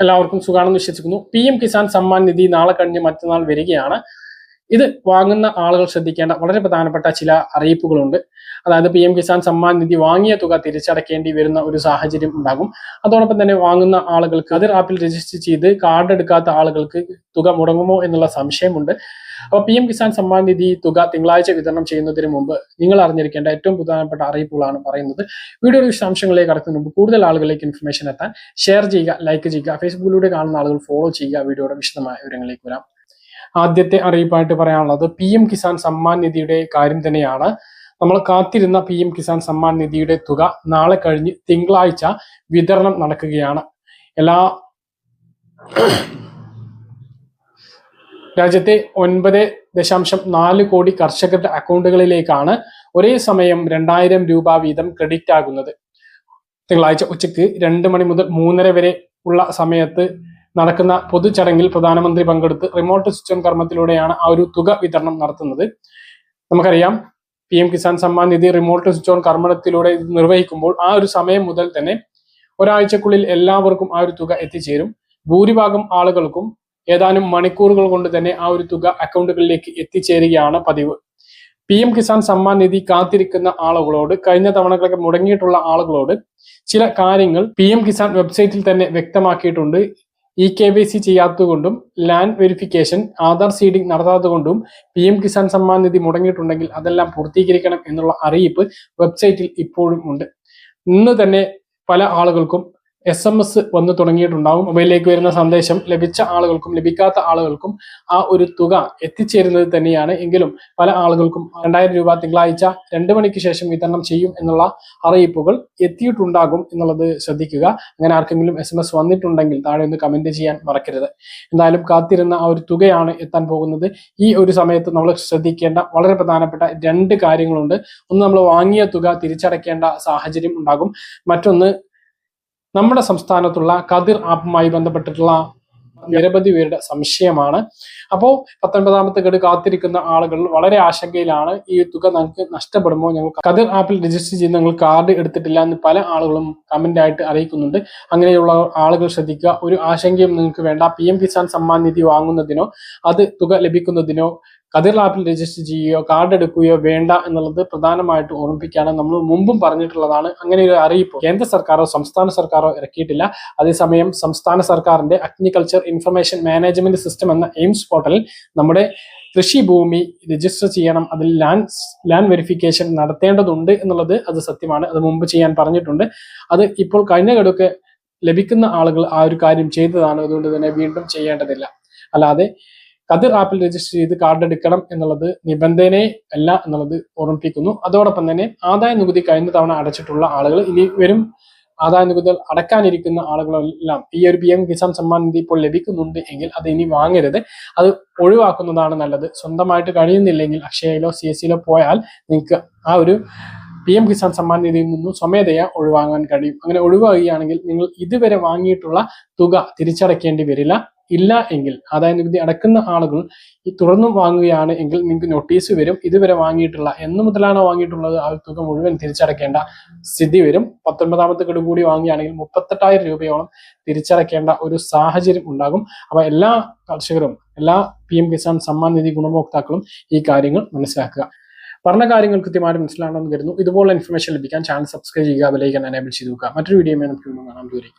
എല്ലാവർക്കും സുഖാണെന്ന് വിശ്വസിക്കുന്നു. പി എം കിസാൻ സമ്മാൻ നിധി നാളെ കഴിഞ്ഞ് മറ്റന്നാൾ വരികയാണ്. ഇത് വാങ്ങുന്ന ആളുകൾ ശ്രദ്ധിക്കേണ്ട വളരെ പ്രധാനപ്പെട്ട ചില അറിയിപ്പുകളുണ്ട്. അതായത് പി എം കിസാൻ സമ്മാൻ നിധി വാങ്ങിയ തുക തിരിച്ചടക്കേണ്ടി വരുന്ന ഒരു സാഹചര്യം ഉണ്ടാകും. അതോടൊപ്പം തന്നെ വാങ്ങുന്ന ആളുകൾക്ക് അതിർ ആപ്പിൽ രജിസ്റ്റർ ചെയ്ത് കാർഡ് എടുക്കാത്ത ആളുകൾക്ക് തുക മുടങ്ങുമോ എന്നുള്ള സംശയമുണ്ട്. അപ്പോൾ പി എം കിസാൻ സമ്മാൻ നിധി തുക തിങ്കളാഴ്ച വിതരണം ചെയ്യുന്നതിന് മുമ്പ് നിങ്ങൾ അറിഞ്ഞിരിക്കേണ്ട ഏറ്റവും പ്രധാനപ്പെട്ട അറിയിപ്പുകളാണ് പറയുന്നത്. വീഡിയോ വിശദാംശങ്ങളിലേക്ക് കടക്കുന്നതിന് മുമ്പ് കൂടുതൽ ആളുകളിലേക്ക് ഇൻഫർമേഷൻ എത്താൻ ഷെയർ ചെയ്യുക ലൈക്ക് ചെയ്യുക ഫേസ്ബുക്കിലൂടെ കാണുന്ന ആളുകൾ ഫോളോ ചെയ്യുക വീഡിയോയുടെ വിശദമായ വിവരങ്ങളിലേക്ക് വരാം. ആദ്യത്തെ അറിയിപ്പായിട്ട് പറയാനുള്ളത് പി എം കിസാൻ സമ്മാൻ നിധിയുടെ കാര്യം തന്നെയാണ്. നമ്മൾ കാത്തിരുന്ന പി എം കിസാൻ സമ്മാൻ നിധിയുടെ തുക നാളെ കഴിഞ്ഞ് തിങ്കളാഴ്ച വിതരണം നടക്കുകയാണ്. എല്ലാ രാജ്യത്തെ ഒൻപത് ദശാംശം നാല് കോടി കർഷകരുടെ അക്കൗണ്ടുകളിലേക്കാണ് ഒരേ സമയം രണ്ടായിരം രൂപ വീതം ക്രെഡിറ്റ് ആകുന്നത് തിങ്കളാഴ്ച ഉച്ചയ്ക്ക് രണ്ട് മണി മുതൽ മൂന്നര വരെ ഉള്ള സമയത്ത് നടക്കുന്ന പൊതുചടങ്ങിൽ പ്രധാനമന്ത്രി പങ്കെടുത്ത് റിമോട്ട് സിസ്റ്റം കർമ്മത്തിലൂടെയാണ് ആ ഒരു തുക വിതരണം നടത്തുന്നത്. നമുക്കറിയാം P M Kisan Samman Nidhi remote switch on കർമ്മത്തിലൂടെ ഇത് നിർവഹിക്കുമ്പോൾ ആ ഒരു സമയം മുതൽ തന്നെ ഒരാഴ്ചക്കുള്ളിൽ എല്ലാവർക്കും ആ ഒരു തുക എത്തിച്ചേരും. ഭൂരിഭാഗം ആളുകൾക്കും ഏതാനും മണിക്കൂറുകൾ കൊണ്ട് തന്നെ ആ ഒരു തുക അക്കൗണ്ടുകളിലേക്ക് എത്തിച്ചേരുകയാണ് പതിവ്. പി എം കിസാൻ സമ്മാൻ നിധി കാത്തിരിക്കുന്ന ആളുകളോട് കഴിഞ്ഞ തവണകളൊക്കെ മുടങ്ങിയിട്ടുള്ള ആളുകളോട് ചില കാര്യങ്ങൾ പി എം കിസാൻ വെബ്സൈറ്റിൽ തന്നെ വ്യക്തമാക്കിയിട്ടുണ്ട്. ഇ കെ വൈ സി ചെയ്യാത്തതുകൊണ്ടും ലാൻഡ് വെരിഫിക്കേഷൻ ആധാർ സീഡിംഗ് നടത്താത്തതുകൊണ്ടും പി എം കിസാൻ സമ്മാൻ നിധി മുടങ്ങിയിട്ടുണ്ടെങ്കിൽ അതെല്ലാം പൂർത്തീകരിക്കണം എന്നുള്ള അറിയിപ്പ് വെബ്സൈറ്റിൽ ഇപ്പോഴും ഉണ്ട്. ഇന്ന് തന്നെ പല ആളുകൾക്കും എസ് എം എസ് വന്നു തുടങ്ങിയിട്ടുണ്ടാവും. മൊബൈലിലേക്ക് വരുന്ന സന്ദേശം ലഭിച്ച ആളുകൾക്കും ലഭിക്കാത്ത ആളുകൾക്കും ആ ഒരു തുക എത്തിച്ചേരുന്നത് തന്നെയാണ്. എങ്കിലും പല ആളുകൾക്കും രണ്ടായിരം രൂപ തിങ്കളാഴ്ച രണ്ട് മണിക്ക് ശേഷം വിതരണം ചെയ്യും എന്നുള്ള അറിയിപ്പുകൾ എത്തിയിട്ടുണ്ടാകും എന്നുള്ളത് ശ്രദ്ധിക്കുക. അങ്ങനെ ആർക്കെങ്കിലും എസ് എം എസ് വന്നിട്ടുണ്ടെങ്കിൽ താഴെ ഒന്ന് കമന്റ് ചെയ്യാൻ മറക്കരുത്. എന്തായാലും കാത്തിരുന്ന ആ ഒരു തുകയാണ് എത്താൻ പോകുന്നത്. ഈ ഒരു സമയത്ത് നമ്മൾ ശ്രദ്ധിക്കേണ്ട വളരെ പ്രധാനപ്പെട്ട രണ്ട് കാര്യങ്ങളുണ്ട്. ഒന്ന് നമ്മൾ വാങ്ങിയ തുക തിരിച്ചടയ്ക്കേണ്ട സാഹചര്യം ഉണ്ടാകും. മറ്റൊന്ന് നമ്മുടെ സംസ്ഥാനത്തുള്ള കതിർ ആപ്പുമായി ബന്ധപ്പെട്ടിട്ടുള്ള നിരവധി പേരുടെ സംശയമാണ്. അപ്പോൾ പത്തൊൻപതാമത്തെ ഗഡു കാത്തിരിക്കുന്ന ആളുകൾ വളരെ ആശങ്കയിലാണ് ഈ തുക നമുക്ക് നഷ്ടപ്പെടുമ്പോൾ ഞങ്ങൾ കതിർ ആപ്പിൽ രജിസ്റ്റർ ചെയ്ത് ഞങ്ങൾ കാർഡ് എടുത്തിട്ടില്ല എന്ന് പല ആളുകളും കമന്റ് ആയിട്ട് അറിയിക്കുന്നുണ്ട്. അങ്ങനെയുള്ള ആളുകൾ ശ്രദ്ധിക്കുക. ഒരു ആശങ്കയും നിങ്ങൾക്ക് വേണ്ട. പി എം കിസാൻ സമ്മാൻ നിധി വാങ്ങുന്നതിനോ അത് തുക ലഭിക്കുന്നതിനോ കതിർ ആപ്പിൽ രജിസ്റ്റർ ചെയ്യുകയോ കാർഡ് എടുക്കുകയോ വേണ്ട എന്നുള്ളത് പ്രധാനമായിട്ട് ഓർമ്മിപ്പിക്കുകയാണ് നമ്മൾ മുമ്പും പറഞ്ഞിട്ടുള്ളതാണ്. അങ്ങനെ ഒരു അറിയിപ്പ് കേന്ദ്ര സർക്കാരോ സംസ്ഥാന സർക്കാരോ ഇറക്കിയിട്ടില്ല. അതേസമയം സംസ്ഥാന സർക്കാരിന്റെ അഗ്രികൾച്ചർ ഇൻഫർമേഷൻ മാനേജ്മെന്റ് സിസ്റ്റം എന്ന എയിംസ് പോർട്ടലിൽ നമ്മുടെ കൃഷി ഭൂമി രജിസ്റ്റർ ചെയ്യണം. അതിൽ ലാൻഡ് ലാൻഡ് വെരിഫിക്കേഷൻ നടത്തേണ്ടതുണ്ട് എന്നുള്ളത് അത് സത്യമാണ്. അത് മുമ്പ് ചെയ്യാൻ പറഞ്ഞിട്ടുണ്ട്. അത് ഇപ്പോൾ കഴിഞ്ഞ ഗഡുക്ക് ലഭിക്കുന്ന ആളുകൾ ആ ഒരു കാര്യം ചെയ്തതാണ്. അതുകൊണ്ട് തന്നെ വീണ്ടും ചെയ്യേണ്ടതില്ല. അല്ലാതെ കതിർ ആപ്പിൽ രജിസ്റ്റർ ചെയ്ത് കാർഡ് എടുക്കണം എന്നുള്ളത് നിബന്ധനയെ അല്ല എന്നുള്ളത് ഓർമ്മിപ്പിക്കുന്നു. അതോടൊപ്പം തന്നെ ആദായ നികുതി കഴിഞ്ഞ തവണ അടച്ചിട്ടുള്ള ആളുകൾ ഇനി വരും. ആദായ നികുതി അടക്കാനിരിക്കുന്ന ആളുകളെല്ലാം ഈ ഒരു പി എം കിസാൻ സമ്മാൻ നിധി ഇപ്പോൾ ലഭിക്കുന്നുണ്ട് എങ്കിൽ അത് ഇനി വാങ്ങരുത്. അത് ഒഴിവാക്കുന്നതാണ് നല്ലത്. സ്വന്തമായിട്ട് കഴിയുന്നില്ലെങ്കിൽ അക്ഷയയിലോ സി എസ് സിയിലോ പോയാൽ നിങ്ങൾക്ക് ആ ഒരു പി എം കിസാൻ സമ്മാൻ നിധിയിൽ നിന്നും സ്വമേധയാ ഒഴിവാങ്ങാൻ കഴിയും. അങ്ങനെ ഒഴിവാകുകയാണെങ്കിൽ നിങ്ങൾ ഇതുവരെ വാങ്ങിയിട്ടുള്ള തുക തിരിച്ചടയ്ക്കേണ്ടി വരില്ല. ഇല്ല എങ്കിൽ ആദായ നികുതി അടക്കുന്ന ആളുകൾ ഈ തുടർന്നും വാങ്ങുകയാണ് എങ്കിൽ നിങ്ങൾക്ക് നോട്ടീസ് വരും ഇതുവരെ വാങ്ങിയിട്ടുള്ള എന്ന് മുതലാണോ വാങ്ങിയിട്ടുള്ളത്? ആ തുക മുഴുവൻ തിരിച്ചടക്കേണ്ട സ്ഥിതി വരും. പത്തൊൻപതാമത്തെ ഗഡു കൂടി വാങ്ങുകയാണെങ്കിൽ മുപ്പത്തെട്ടായിരം രൂപയോളം തിരിച്ചടക്കേണ്ട ഒരു സാഹചര്യം ഉണ്ടാകും. അപ്പൊ എല്ലാ കർഷകരും എല്ലാ പി എം കിസാൻ സമ്മാൻ നിധി ഗുണഭോക്താക്കളും ഈ കാര്യങ്ങൾ മനസ്സിലാക്കുക. പറഞ്ഞ കാര്യങ്ങൾ കൃത്യമായിട്ട് മനസ്സിലാണെന്ന് കരുതുന്നു. ഇതുപോലുള്ള ഇൻഫർമേഷൻ ലഭിക്കാൻ ചാനൽ സബ്സ്ക്രൈബ് ചെയ്യുക വിലയിക്കാൻ എനേബിൾ ചെയ്തു നോക്കുക മറ്റൊരു വീഡിയോ നമുക്ക് കാണാൻ കാണാം. ദൂരെ